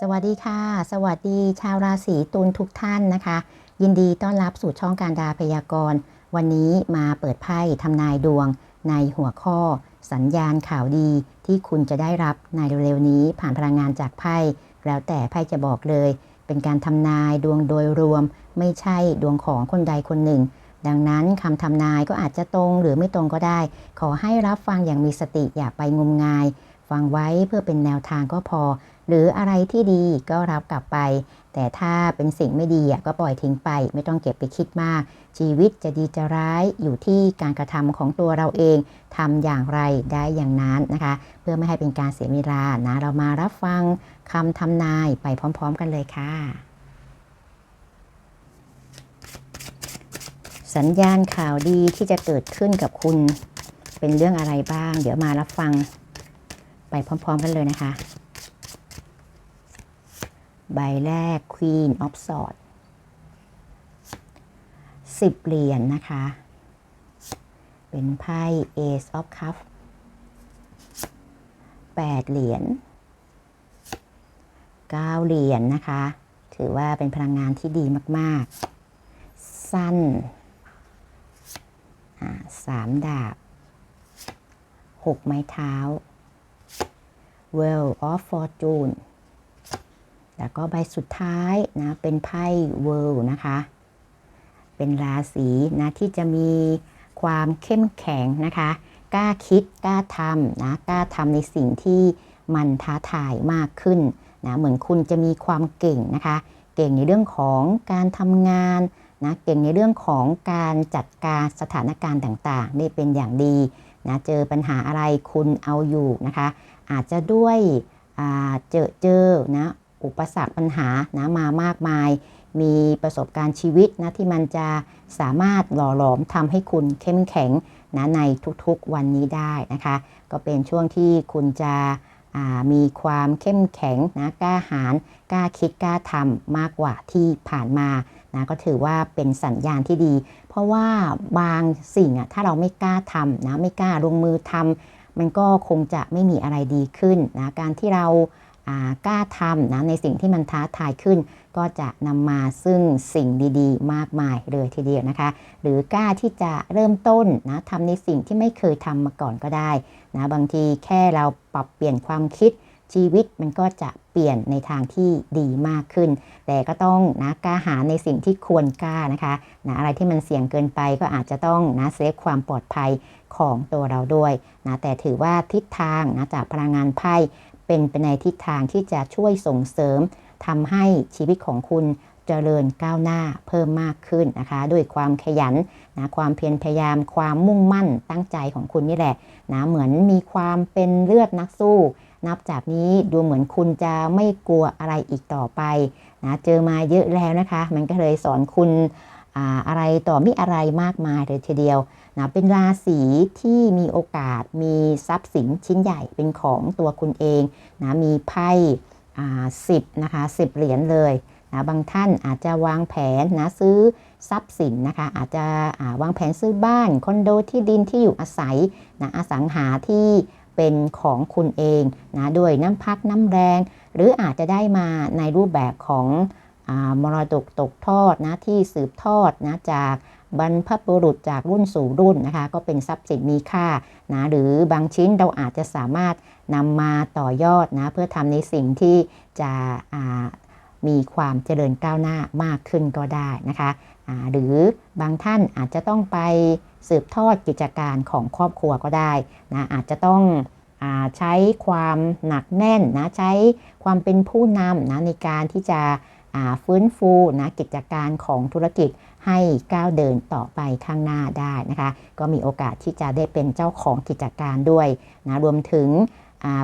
สวัสดีค่ะ สวัสดีชาวราศีตุลทุกท่านนะคะ ยินดีต้อนรับสู่ช่องการดาพยากรณ์ วันนี้มาเปิดไพ่ทำนายดวง ในหัวข้อ สัญญาณข่าวดีที่คุณจะได้รับในเร็วๆนี้ผ่านพลังงานจากไพ่ แล้วแต่ไพ่จะบอกเลย เป็นการทำนายดวงโดยรวม ไม่ใช่ดวงของคนใดคนหนึ่ง ดังนั้นคำทำนายก็อาจจะตรงหรือไม่ตรงก็ได้ ขอให้รับฟังอย่างมีสติอย่าไปงมงาย ฟังไว้เพื่อเป็นแนวทางก็พอ หรืออะไรที่ดีก็รับกลับไป แต่ถ้าเป็นสิ่งไม่ดีก็ปล่อยทิ้งไป ไม่ต้องเก็บไปคิดมาก ชีวิตจะดีจะร้ายอยู่ที่การกระทำของตัวเราเองทำอย่างไรได้อย่างนั้นนะคะ เพื่อไม่ให้เป็นการเสียเวลานะเรามารับฟังคำทำนายไปพร้อม ๆ กันเลยค่ะ สัญญาณข่าวดีที่จะเกิดขึ้นกับคุณ เป็นเรื่องอะไรบ้าง เดี๋ยวมารับฟังไปพร้อม ๆ กันเลยนะคะ ใบแรก Queen of Swords สิบเหรียญนนะคะ เป็นไพ่ Ace of Cups แปดเหรียญเก้าเหรียญนนะคะ ถือว่าเป็นพลังงานที่ดีมาก ๆ สั้นสามดาบหกไม้เท้า Well of Fortune แล้วก็ใบสุดท้ายนะเป็นไพ่ World นะคะ เป็นราศีนะที่จะมีความเข้มแข็งนะคะ กล้าคิดกล้าทำนะกล้าทำในสิ่งที่มันท้าทายมากขึ้นนะเหมือนคุณจะมีความเก่งนะคะ เก่งในเรื่องของการทำงานนะเก่งในเรื่องของการจัดการสถานการณ์ต่างๆได้เป็นอย่างดีนะเจอปัญหาอะไรคุณเอาอยู่นะคะ อาจจะด้วยเจอเจอนะ อุปสรรคปัญหานะมามากมาย มีประสบการณ์ชีวิตนะที่มันจะสามารถหล่อหลอมทำให้คุณเข้มแข็งนะในทุกๆวันนี้ได้นะคะ ก็เป็นช่วงที่คุณจะมีความเข้มแข็งนะกล้าหาญกล้าคิดกล้าทำมากกว่าที่ผ่านมานะก็ถือว่าเป็นสัญญาณที่ดี เพราะว่าบางสิ่งอะถ้าเราไม่กล้าทำนะไม่กล้าลงมือทำมันก็คงจะไม่มีอะไรดีขึ้นนะการที่เรา กล้าทำนะในสิ่งที่มันท้าทายขึ้น ก็จะนำมาซึ่งสิ่งดีๆ มากมายเลยทีเดียวนะคะ หรือกล้าที่จะเริ่มต้นนะทำในสิ่งที่ไม่เคยทำมาก่อนก็ได้นะบางทีแค่เราปรับเปลี่ยนความคิดชีวิตมันก็จะเปลี่ยนในทางที่ดีมากขึ้น แต่ก็ต้องนะกล้าหาในสิ่งที่ควรกล้านะคะนะอะไรที่มันเสี่ยงเกินไปก็อาจจะต้องนะเซฟความปลอดภัยของตัวเราด้วยนะแต่ถือว่าทิศทางนะจากพลังงานไพ่ เป็นไปในทิศทางที่จะช่วยส่งเสริมทำให้ชีวิตของคุณเจริญก้าวหน้าเพิ่มมากขึ้นนะคะ ด้วยความขยันนะความเพียรพยายามความมุ่งมั่นตั้งใจของคุณนี่แหละนะเหมือนมีความเป็นเลือดนักสู้ นับจากนี้ดูเหมือนคุณจะไม่กลัวอะไรอีกต่อไปนะเจอมาเยอะแล้วนะคะ มันก็เลยสอนคุณ อะไรต่อมิอะไรมากมายเลยทีเดียวนะเป็นราศีที่มีโอกาสมีทรัพย์สินชิ้นใหญ่เป็นของตัวคุณเองนะมีไพ่สิบนะคะสิบเหรียญเลยนะบางท่านอาจจะวางแผนนะซื้อทรัพย์สินนะคะอาจจะวางแผนซื้อบ้านคอนโดที่ดินที่อยู่อาศัยนะอสังหาที่เป็นของคุณเองนะด้วยน้ำพักน้ำแรง หรืออาจจะได้มาในรูปแบบของ มรดกตกทอดนะที่สืบทอดนะจากบรรพบุรุษจากรุ่นสู่รุ่นนะคะ ก็เป็นทรัพย์สินมีค่านะหรือบางชิ้นเราอาจจะสามารถนำมาต่อยอดนะเพื่อทำในสิ่งที่จะมีความเจริญก้าวหน้ามากขึ้นก็ได้นะคะหรือบางท่านอาจจะต้องไปสืบทอดกิจการของครอบครัวก็ได้นะอาจจะต้องอใช้ความหนักแน่นนะใช้ความเป็นผู้นำนะในการที่จะ ฟื้นฟูนะกิจการของธุรกิจให้ก้าวเดินต่อไปข้างหน้าได้นะคะ ก็มีโอกาสที่จะได้เป็นเจ้าของกิจการด้วยนะรวมถึง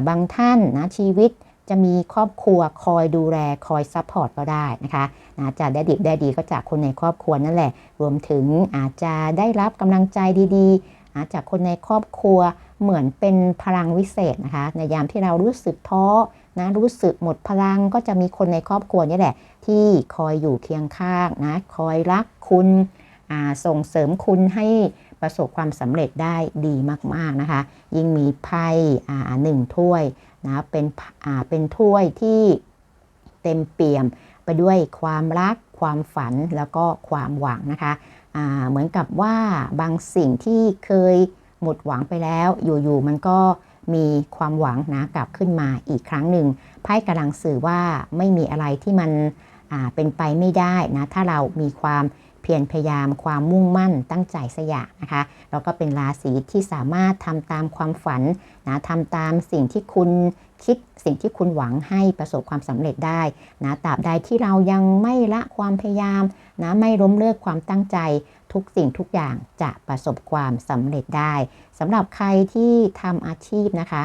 บางท่านนะชีวิตจะมีครอบครัวคอยดูแลคอยซัพพอร์ตก็ได้นะคะนะจะได้ดีได้ดีก็จากคนในครอบครัวนั่นแหละ รวมถึงอาจจะได้รับกำลังใจดีๆจากคนในครอบครัวเหมือนเป็นพลังวิเศษนะคะในยามที่เรารู้สึกท้อ นะรู้สึกหมดพลังก็จะมีคนในครอบครัวนี่แหละ ที่คอยอยู่เคียงข้างนะคอยรักคุณส่งเสริมคุณให้ประสบความสำเร็จได้ดีมาก ๆ นะคะ ยิ่งมีไพ่หนึ่งถ้วยนะเป็นเป็นถ้วยที่เต็มเปี่ยมไปด้วยความรัก ความฝันแล้วก็ความหวังนะคะเหมือนกับว่าบางสิ่งที่เคยหมดหวังไปแล้วอยู่ ๆ มันก็ มีความหวังนะกลับขึ้นมาอีกครั้งหนึ่งไพ่กำลังสื่อว่าไม่มีอะไรที่มันเป็นไปไม่ได้นะถ้าเรามีความเพียรพยายามความมุ่งมั่นตั้งใจสยางนะคะแล้วก็เป็นราศีที่สามารถทำตามความฝันนะทำตามสิ่งที่คุณคิดสิ่งที่คุณหวังให้ประสบความสำเร็จได้นะตราบใดที่เรายังไม่ละความพยายามนะไม่ล้มเลิกความตั้งใจ ทุกสิ่งทุกอย่างจะประสบความสำเร็จได้สำหรับใครที่ทำอาชีพนะคะ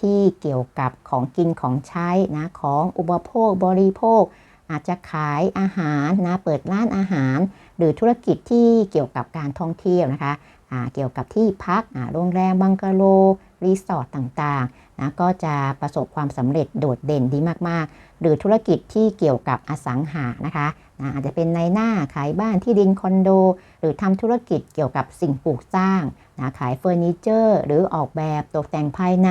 ที่เกี่ยวกับของกินของใช้นะของอุปโภคบริโภค อาจจะขายอาหารนะเปิดร้านอาหาร หรือธุรกิจที่เกี่ยวกับการท่องเที่ยวนะคะเกี่ยวกับที่พักโรงแรมบังกะโล รีสอร์ทต่างๆนะก็จะประสบความสำเร็จโดดเด่นดีมากๆ หรือธุรกิจที่เกี่ยวกับอสังหานะคะนะอาจจะเป็นในหน้าขายบ้านที่ดินคอนโด หรือทำธุรกิจเกี่ยวกับสิ่งปลูกสร้างนะขายเฟอร์นิเจอร์ หรือออกแบบตกแต่งภายใน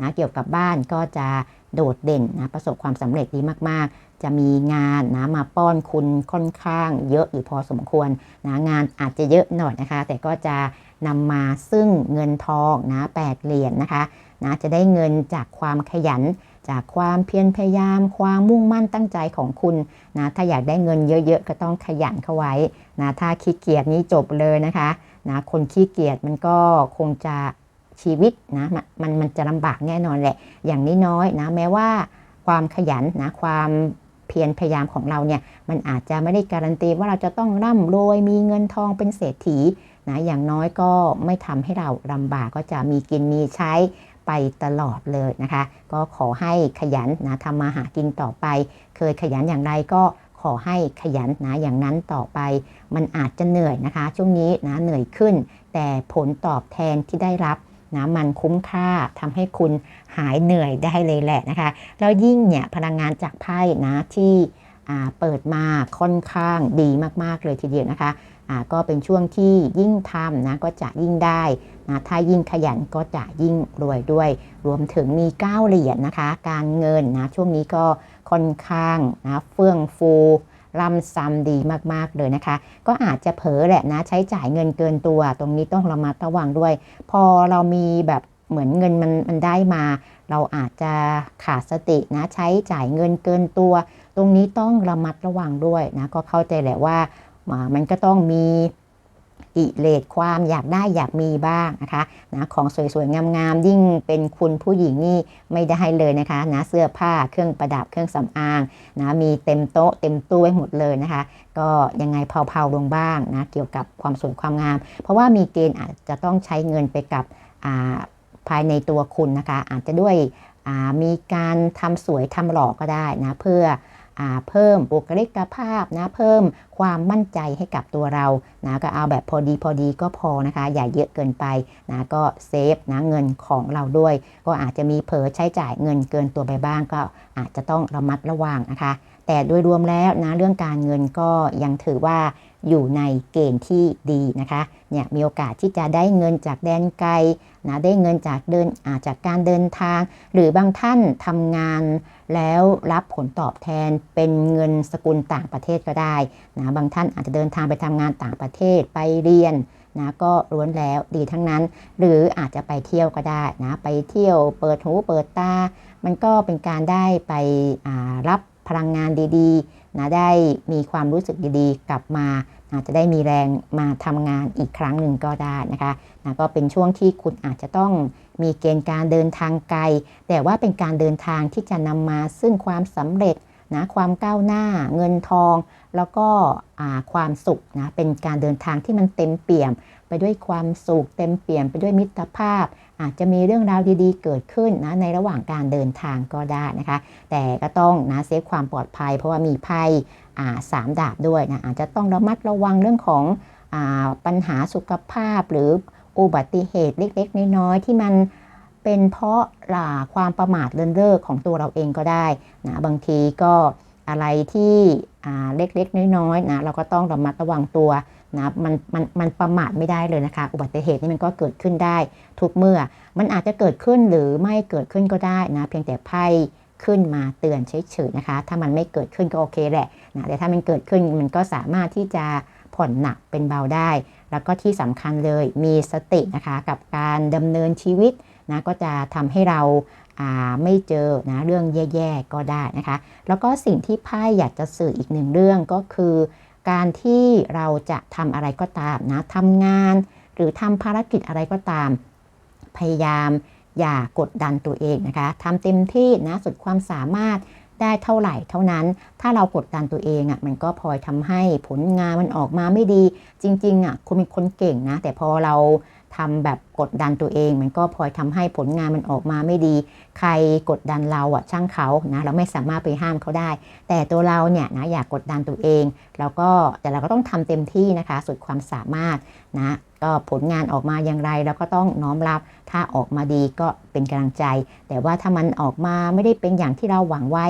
นะเกี่ยวกับบ้านก็จะโดดเด่นนะประสบความสำเร็จดีมากๆ จะมีงานนะมาป้อนคุณค่อนข้างเยอะอยู่พอสมควรนะงานอาจจะเยอะหน่อยนะคะ แต่ก็จะ นำมาซึ่งเงินทองนะแปดเหรียญนนะคะนะจะได้เงินจากความขยัน จากความเพียรพยายาม ความมุ่งมั่นตั้งใจของคุณนะถ้าอยากได้เงินเยอะๆ ก็ต้องขยันเข้าไว้นะถ้าขี้เกียจนี่จบเลยนะคะนะคนขี้เกียจมันก็คงจะชีวิตนะมันมันจะลำบากแน่นอนแหละ อย่างน้อยๆนะแม้ว่าความขยันนะความเพียรพยายามของเราเนี่ยมันอาจจะไม่ได้การันตีว่าเราจะต้องร่ำรวยมีเงินทองเป็นเศรษฐี นะอย่างน้อยก็ไม่ทำให้เราลำบากก็จะมีกินมีใช้ไปตลอดเลยนะคะ ก็ขอให้ขยันนะทำมาหากินต่อไป เคยขยันอย่างไรก็ขอให้ขยันนะอย่างนั้นต่อไป มันอาจจะเหนื่อยนะคะ ช่วงนี้นะเหนื่อยขึ้น แต่ผลตอบแทนที่ได้รับนะมันคุ้มค่าทำให้คุณหายเหนื่อยได้เลยแหละนะคะ แล้วยิ่งเนี่ยพลังงานจากไพ่นะที่ เปิดมาค่อนข้างดีมาก ๆ เลยทีเดียวนะคะก็เป็นช่วงที่ยิ่งทำนะก็จะยิ่งได้นะถ้ายิ่งขยันก็จะยิ่งรวยด้วย รวมถึงมี 9 เหรียญนนะคะ การเงินนะช่วงนี้ก็ค่อนข้างนะเฟื่องฟูร่ำซ้ำดีมาก ๆ เลยนะคะ ก็อาจจะเผลอแหละนะใช้จ่ายเงินเกินตัว ตรงนี้ต้องระมัดระวังด้วย พอเรามีแบบเหมือนเงินมันมันได้มา เราอาจจะขาดสตินะใช้จ่ายเงินเกินตัว ตรงนี้ต้องระมัดระวังด้วยนะก็เข้าใจแหละว่ามันก็ต้องมีกิเลสความอยากได้อยากมีบ้างนะคะนะของสวยๆ งามๆ ยิ่งเป็นคุณผู้หญิงนี่ไม่ได้เลยนะคะนะเสื้อผ้าเครื่องประดับเครื่องสำอางนะมีเต็มโต๊ะเต็มตู้ไว้หมดเลยนะคะ ก็ยังไงเผาๆลงบ้างนะเกี่ยวกับความสวยความงาม เพราะว่ามีเกณฑ์อาจจะต้องใช้เงินไปกับภายในตัวคุณนะคะ อาจจะด้วยมีการทำสวยทำหล่อก็ได้นะเพื่อ เพิ่มบุคลิกภาพนะเพิ่มความมั่นใจให้กับตัวเรานะก็เอาแบบพอดีพอดีก็พอนะคะ อย่าเยอะเกินไปนะก็เซฟนะเงินของเราด้วย ก็อาจจะมีเผลอใช้จ่ายเงินเกินตัวไปบ้างก็อาจจะต้องระมัดระวังนะคะ แต่โดยรวมแล้วนะเรื่องการเงินก็ยังถือว่า อยู่ในเกณฑ์ที่ดีนะคะเนี่ยมีโอกาสที่จะได้เงินจากแดนไกลนะได้เงินจากเดินอาจากการเดินทาง หรือบางท่านทำงานแล้วรับผลตอบแทนเป็นเงินสกุลต่างประเทศก็ได้นะบางท่านอาจจะเดินทางไปทำงานต่างประเทศไปเรียนนะก็ล้วนแล้วดีทั้งนั้น หรืออาจจะไปเที่ยวก็ได้นะไปเที่ยวเปิดหูเปิดตา มันก็เป็นการได้ไปรับพลังงานดีๆ นะได้มีความรู้สึกดีๆ กลับมาอาจจะได้มีแรงมาทำงานอีกครั้งหนึ่งก็ได้นะคะนะก็เป็นช่วงที่คุณอาจจะต้องมีเกณฑ์การเดินทางไกล แต่ว่าเป็นการเดินทางที่จะนำมาซึ่งความสำเร็จนะความก้าวหน้าเงินทอง แล้วก็ความสุขนะเป็นการเดินทางที่มันเต็มเปี่ยม ไปด้วยความสุขเต็มเปี่ยม ไปด้วยมิตรภาพ อาจจะมีเรื่องราวดีๆ เกิดขึ้นนะในระหว่างการเดินทางก็ได้นะคะ แต่ก็ต้องนะเซฟความปลอดภัย เพราะว่ามีไพ่สามดาบด้วยนะอาจจะต้องระมัดระวังเรื่องของอปัญหาสุขภาพหรืออุบัติเหตุเล็กๆ น้อยๆที่มันเป็นเพราะความประมาทเลินเล่อของตัวเราเองก็ได้นะบางทีก็อะไรที่เล็กๆ น้อยๆนะเราก็ต้องระมัดระวังตัว นะมันมันมันประมาทไม่ได้เลยนะคะ อุบัติเหตุนี่มันก็เกิดขึ้นได้ ทุกเมื่อ มันอาจจะเกิดขึ้นหรือไม่เกิดขึ้นก็ได้นะ เพียงแต่ไพ่ขึ้นมาเตือนเฉยๆนะคะ ถ้ามันไม่เกิดขึ้นก็โอเคแหละนะแต่ถ้ามันเกิดขึ้นมันก็สามารถที่จะผ่อนหนักเป็นเบาได้ แล้วก็ที่สำคัญเลยมีสตินะคะกับการดำเนินชีวิตนะก็จะทำให้เราไม่เจอนะเรื่องแย่ๆก็ได้นะคะ แล้วก็สิ่งที่ไพ่อยากจะสื่ออีกหนึ่งเรื่องก็คือ การที่เราจะทำอะไรก็ตามนะทำงานหรือทำภารกิจอะไรก็ตาม พยายามอย่ากดดันตัวเองนะคะทำเต็มที่นะสุดความสามารถได้เท่าไหร่เท่านั้น ถ้าเรากดดันตัวเองอะ่ะมันก็พลอยทำให้ผลงานมันออกมาไม่ดี จริงๆอะ่ะคุณเป็นคนเก่งนะ แต่พอเรา ทำแบบกดดันตัวเอง มันก็พลอยทำให้ผลงานมันออกมาไม่ดี ใครกดดันเราอะช่างเขานะเราไม่สามารถไปห้ามเขาได้ แต่ตัวเราเนี่ยนะอยากกดดันตัวเอง แล้วก็แต่เราก็ต้องทำเต็มที่นะคะ สุดความสามารถนะก็ผลงานออกมาอย่างไรเราก็ต้องน้อมรับ ถ้าออกมาดีก็เป็นกำลังใจ แต่ว่าถ้ามันออกมาไม่ได้เป็นอย่างที่เราหวังไว้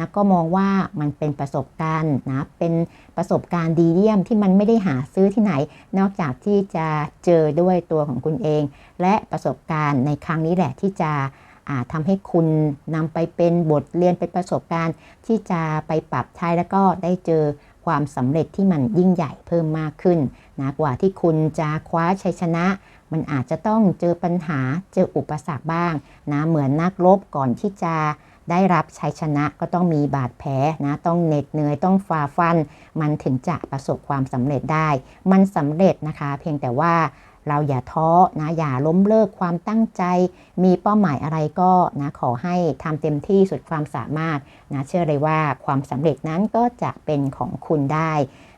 นะก็มองว่ามันเป็นประสบการณ์นะเป็นประสบการณ์ดีเยี่ยมที่มันไม่ได้หาซื้อที่ไหน นอกจากที่จะเจอด้วยตัวของคุณเอง และประสบการณ์ในครั้งนี้แหละที่จะทำให้คุณนำไปเป็นบทเรียนเป็นประสบการณ์ ที่จะไปปรับใช้แล้วก็ได้เจอความสำเร็จที่มันยิ่งใหญ่เพิ่มมากขึ้นนะกว่าที่คุณจะคว้าชัยชนะ มันอาจจะต้องเจอปัญหาเจออุปสรรคบ้างนะเหมือนนักรบก่อนที่จะ ได้รับชัยชนะก็ต้องมีบาดแผลนะต้องเหน็ดเหนื่อยต้องฝ่าฟัน มันถึงจะประสบความสำเร็จได้ มันสำเร็จนะคะ เพียงแต่ว่าเราอย่าท้อนะอย่าล้มเลิกความตั้งใจ มีเป้าหมายอะไรก็นะขอให้ทำเต็มที่สุดความสามารถนะเชื่อเลยว่าความสำเร็จนั้นก็จะเป็นของคุณได้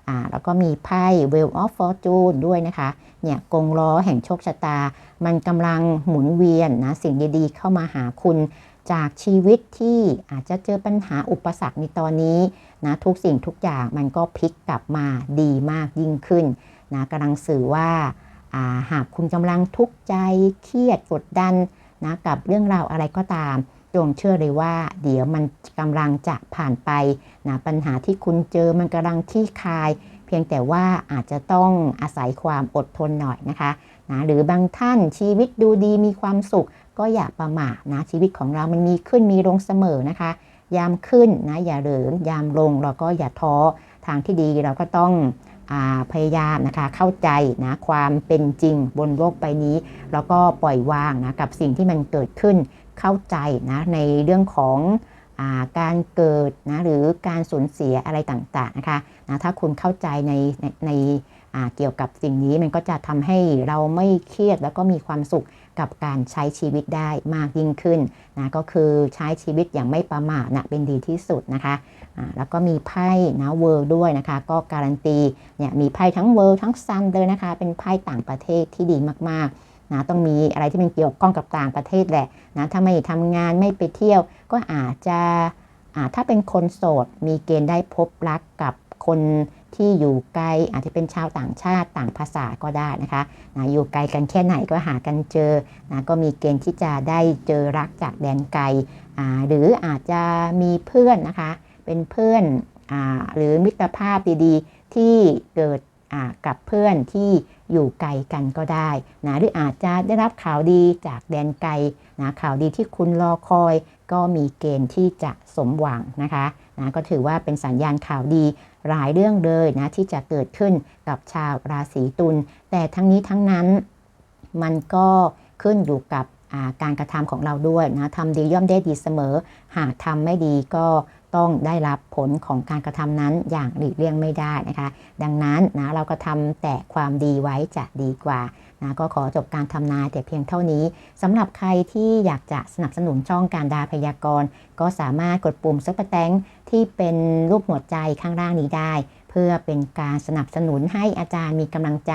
อ่าแล้วก็มีไพ่ Wheel of Fortune ด้วยนะคะเนี่ยกงล้อแห่งโชคชะตา มันกำลังหมุนเวียนนะสิ่งดีๆเข้ามาหาคุณ จากชีวิตที่อาจจะเจอปัญหาอุปสรรคในตอนนี้นะทุกสิ่งทุกอย่างมันก็พลิกกลับมาดีมากยิ่งขึ้นนะกำลังสื่อว่าหากคุณกำลังทุกข์ใจเครียดกดดันนะกับเรื่องราวอะไรก็ตามจงเชื่อเลยว่า เดี๋ยวมันกำลังจะผ่านไปนะปัญหาที่คุณเจอมันกำลังที่คลาย เพียงแต่ว่าอาจจะต้องอาศัยความอดทนหน่อยนะคะ นะหรือบางท่านชีวิตดูดีมีความสุข ก็อย่าประมาทนะชีวิตของเรามันมีขึ้นมีลงเสมอนะคะ ยามขึ้นนะอย่าเหลิงยามลงเราก็อย่าท้อทางที่ดีเราก็ต้องอพยายามนะคะเข้าใจนะความเป็นจริงบนโลกใบนี้ แล้วก็ปล่อยวางนะกับสิ่งที่มันเกิดขึ้นเข้าใจนะในเรื่องของอการเกิดนะหรือการสูญเสียอะไรต่างๆนะคะนะถ้าคุณเข้าใจในในใน เกี่ยวกับสิ่งนี้มันก็จะทำให้เราไม่เครียดแล้วก็มีความสุขกับการใช้ชีวิตได้มากยิ่งขึ้นนะก็คือใช้ชีวิตอย่างไม่ประมาทนะเป็นดีที่สุดนะคะะแล้วก็มีไพ่นะเวิร์ด้วยนะคะ ก็การันตีเนี่ยมีไพ่ทั้งเวิร์ทั้งซันเลยนะคะ เป็นไพ่ต่างประเทศที่ดีมากๆนะต้องมีอะไรที่มันเกี่ยวข้องกับต่างประเทศแหละนะถ้าไม่ทำงานไม่ไปเที่ยวก็อาจจะถ้าเป็นคนโสดมีเกณฑ์ได้พบรักกับคน ที่อยู่ไกลอาจจะเป็นชาวต่างชาติต่างภาษาก็ได้นะคะนะอยู่ไกลกันแค่ไหนก็หากันเจอนะก็มีเกณฑ์ที่จะได้เจอรักจากแดนไกล หรืออาจจะมีเพื่อนนะคะ เป็นเพื่อนอหรือมิตรภาพดีๆ ที่เกิดกับเพื่อนที่อยู่ไกลกันก็ได้นะหรืออาจจะได้รับข่าวดีจากแดนไกลนะข่าวดีที่คุณรอคอย ก็มีเกณฑ์ที่จะสมหวังนะคะนะก็ถือว่าเป็นสัญญาณข่าวดี หลายเรื่องเลยนะที่จะเกิดขึ้นกับชาวราศีตุล แต่ทั้งนี้ทั้งนั้นมันก็ขึ้นอยู่กับการกระทำของเราด้วยนะทำดีย่อมได้ดีเสมอ หากทำไม่ดีก็ต้องได้รับผลของการกระทำนั้นอย่างหลีกเลี่ยงไม่ได้นะคะ ดังนั้นนะเราก็ทำแต่ความดีไว้จะดีกว่านะก็ขอจบการทำนายแต่เพียงเท่านี้ สำหรับใครที่อยากจะสนับสนุนช่องการดาพยากรณ์ ก็สามารถกดปุ่มซุปเปอร์แตง ที่เป็นรูปหัวใจข้างล่างนี้ได้ เพื่อเป็นการสนับสนุนให้อาจารย์มีกำลังใจ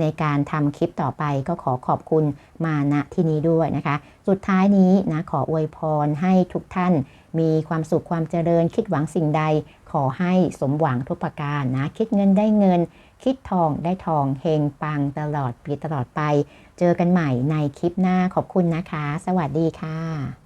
ในการทำคลิปต่อไปก็ขอขอบคุณมาณที่นี้ด้วยนะคะ สุดท้ายนี้นะขออวยพรให้ทุกท่านมีความสุขความเจริญคิดหวังสิ่งใด ขอให้สมหวังทุกประการนะ คิดเงินได้เงิน คิดทองได้ทองเฮงปังตลอดปีตลอดไป เจอกันใหม่ในคลิปหน้าขอบคุณนะคะ สวัสดีค่ะ